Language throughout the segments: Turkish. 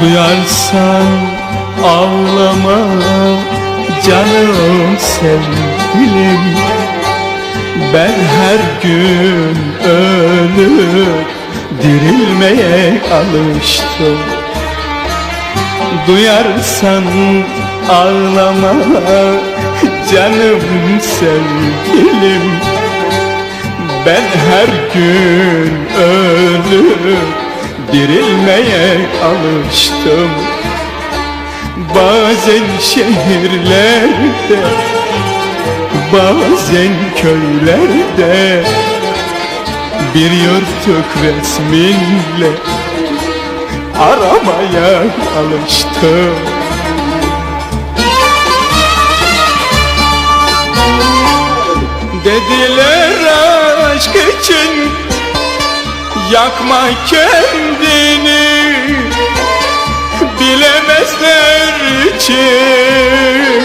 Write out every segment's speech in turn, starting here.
Duyarsan ağlama canım sevgilim. Ben her gün ölüp dirilmeye alıştım. Duyarsan ağlama canım sevgilim. Ben her gün ölüp dirilmeye alıştım. Bazen şehirlerde Bazen köylerde Bir yırtık resminle Aramaya alıştım. Dediler aşk için Yakma kendini Bilemezler içimdeki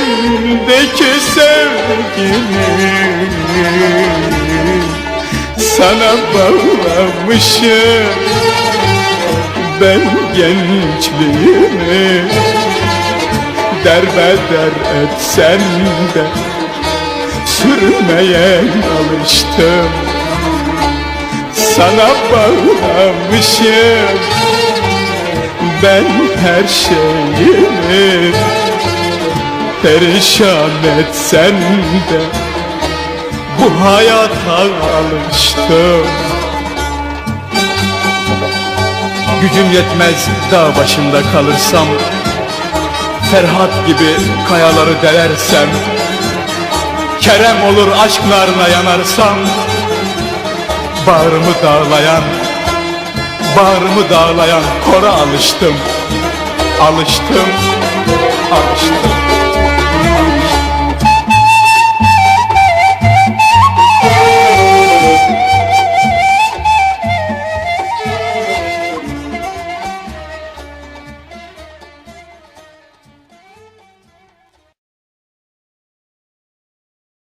sevgini Sana bağlamışım Ben gençliğimi. Derbeder etsen de Sürmeye alıştım sana bağlamışım. Ben her şeyimi Perişan etsen de Bu hayata alıştım. Gücüm yetmez dağ başında kalırsam Ferhat gibi kayaları delersem Kerem olur aşk narına yanarsam Bağrımı dağlayan, bağrımı dağlayan kora alıştım. Alıştım, alıştım.